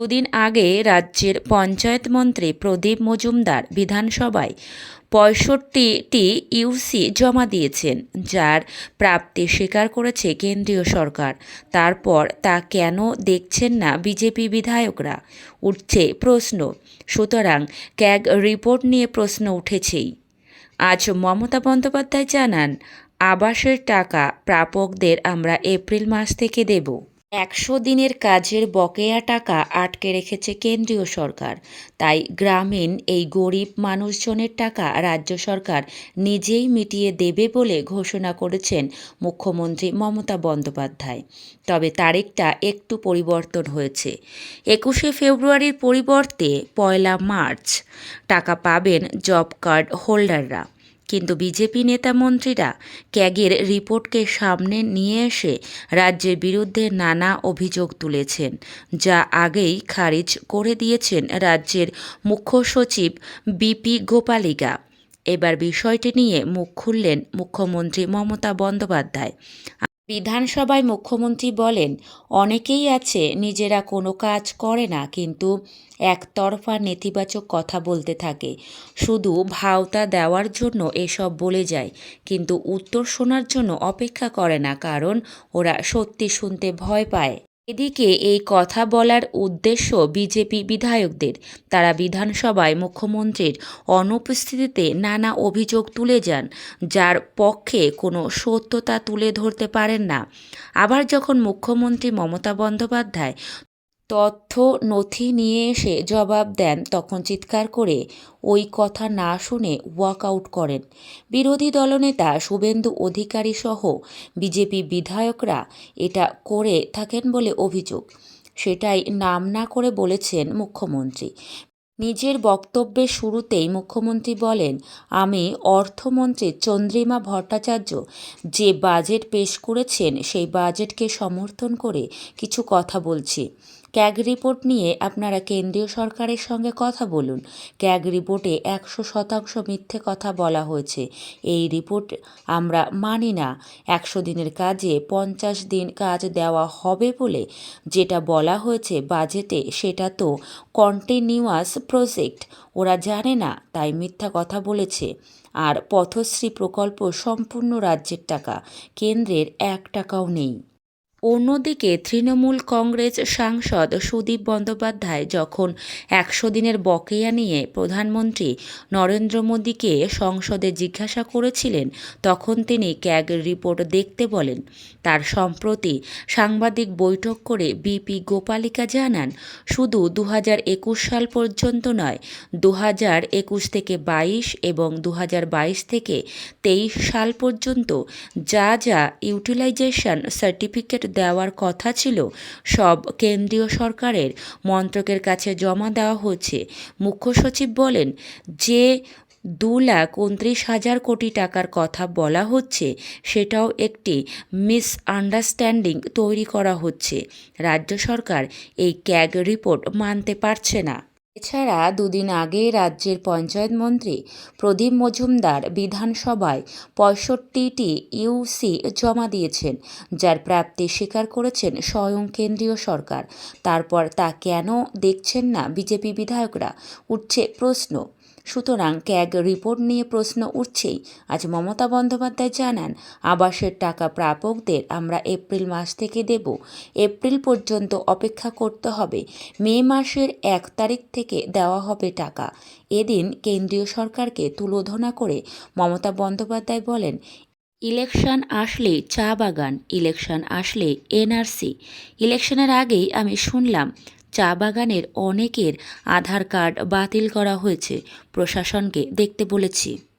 দুদিন আগে রাজ্যের পঞ্চায়েত মন্ত্রী প্রদীপ মজুমদার বিধানসভায় পঁয়ষট্টিটি ইউসি জমা দিয়েছেন, যার প্রাপ্তি স্বীকার করেছে কেন্দ্রীয় সরকার। তারপর তা কেন দেখছেন না বিজেপি বিধায়করা? উঠছে প্রশ্ন। সুতরাং ক্যাগ রিপোর্ট নিয়ে প্রশ্ন উঠেছেই। আজ মমতা বন্দ্যোপাধ্যায় জানান, আবাসের টাকা প্রাপকদের আমরা এপ্রিল মাস থেকে দেব। একশো দিনের কাজের বকেয়া টাকা আটকে রেখেছে কেন্দ্রীয় সরকার। তাই গ্রামীণ এই গরিব মানুষজনের টাকা রাজ্য সরকার নিজেই মিটিয়ে দেবে বলে ঘোষণা করেছেন মুখ্যমন্ত্রী মমতা বন্দ্যোপাধ্যায়। তবে তারিখটা একটু পরিবর্তন হয়েছে। একুশে ফেব্রুয়ারির পরিবর্তে পয়লা মার্চ। টাকা পাবেন জব কার্ড হোল্ডাররা। কিন্তু বিজেপি নেতা মন্ত্রীরা ক্যাগের রিপোর্টকে সামনে নিয়ে এসে রাজ্যের বিরুদ্ধে নানা অভিযোগ তুলেছেন, যা আগেই খারিজ করে দিয়েছেন রাজ্যের মুখ্য সচিব বিপি গোপালিকা। এবার বিষয়টি নিয়ে মুখ খুললেন মুখ্যমন্ত্রী মমতা বন্দ্যোপাধ্যায়। বিধানসভায় মুখ্যমন্ত্রী বলেন, অনেকেই আছে, নিজেরা কোনো কাজ করে না, কিন্তু একতরফা নেতিবাচক কথা বলতে থাকে। শুধু ভাওতা দেওয়ার জন্য এসব বলে যায়, কিন্তু উত্তর শোনার জন্য অপেক্ষা করে না, কারণ ওরা সত্যি শুনতে ভয় পায়। এদিকে এই কথা বলার উদ্দেশ্য বিজেপি বিধায়কদের। তারা বিধানসভায় মুখ্যমন্ত্রীর অনুপস্থিতিতে নানা অভিযোগ তুলে যান, যার পক্ষে কোনো সত্যতা তুলে ধরতে পারেন না। আবার যখন মুখ্যমন্ত্রী মমতা বন্দ্যোপাধ্যায় তথ্য নথি নিয়ে এসে জবাব দেন, তখন চিৎকার করে ওই কথা না শুনে ওয়াকআউট করেন। বিরোধী দলনেতা শুভেন্দু অধিকারী সহ বিজেপি বিধায়করা এটা করে থাকেন বলে অভিযোগ। সেটাই নাম না করে বলেছেন মুখ্যমন্ত্রী। নিজের বক্তব্যের শুরুতেই মুখ্যমন্ত্রী বলেন, আমি অর্থমন্ত্রী চন্দ্রিমা ভট্টাচার্য যে বাজেট পেশ করেছেন, সেই বাজেটকে সমর্থন করে কিছু কথা বলছি। ক্যাগ রিপোর্ট নিয়ে আপনারা কেন্দ্রীয় সরকারের সঙ্গে কথা বলুন। ক্যাগ রিপোর্টে একশো শতাংশ মিথ্যে কথা বলা হয়েছে। এই রিপোর্ট আমরা মানি না। একশো দিনের কাজে পঞ্চাশ দিন কাজ দেওয়া হবে বলে যেটা বলা হয়েছে বাজেটে, সেটা তো কন্টিনিউয়াস প্রজেক্ট। ওরা জানে না, তাই মিথ্যা কথা বলেছে। আর পথশ্রী প্রকল্প সম্পূর্ণ রাজ্যের টাকা, কেন্দ্রের এক টাকাও নেই। অন্যদিকে তৃণমূল কংগ্রেস সাংসদ সুদীপ বন্দ্যোপাধ্যায় যখন একশো দিনের বকেয়া নিয়ে প্রধানমন্ত্রী নরেন্দ্র মোদীকে সংসদে জিজ্ঞাসা করেছিলেন, তখন তিনি ক্যাগ রিপোর্ট দেখতে বলেন, তার সম্প্রতি সাংবাদিক বৈঠক করে বিপি গোপালিকা জানান, শুধু দু সাল পর্যন্ত নয় দু একুশ থেকে বাইশ এবং দু হাজার বাইশ থেকে তেইশ সাল পর্যন্ত যা যা ইউটিলাইজেশন সার্টিফিকেট দেওয়ার কথা ছিল, সব কেন্দ্রীয় সরকারের মন্ত্রকের কাছে জমা দেওয়া হয়েছে। মুখ্য সচিব বলেন, যে দু লাখ উনত্রিশ হাজার কোটি টাকার কথা বলা হচ্ছে, সেটাও একটি মিস আন্ডারস্ট্যান্ডিং তৈরি করা হচ্ছে। রাজ্য সরকার এই ক্যাগ রিপোর্ট মানতে পারছে না। এছাড়া দুদিন আগে রাজ্যের পঞ্চায়েত মন্ত্রী প্রদীপ মজুমদার বিধানসভায় পঁয়ষট্টিটি ইউসি জমা দিয়েছেন, যার প্রাপ্তি স্বীকার করেছেন স্বয়ং কেন্দ্রীয় সরকার। তারপর তা কেন দেখছেন না বিজেপি বিধায়করা? উঠছে প্রশ্ন। সুতরাং ক্যাগ রিপোর্ট নিয়ে প্রশ্ন উঠছেই। আজ মমতা বন্দ্যোপাধ্যায় জানান, আবাসের টাকা প্রাপকদের আমরা এপ্রিল মাস থেকে দেব। এপ্রিল পর্যন্ত অপেক্ষা করতে হবে। মে মাসের এক তারিখ থেকে দেওয়া হবে টাকা। এদিন কেন্দ্রীয় সরকারকে তুলোধনা করে মমতা বন্দ্যোপাধ্যায় বলেন, ইলেকশন আসলে চা বাগান, ইলেকশন আসলে এনআরসি। ইলেকশনের আগেই আমি শুনলাম চা বাগানের অনেকের আধার কার্ড বাতিল করা হয়েছে। প্রশাসনকে দেখতে বলেছি।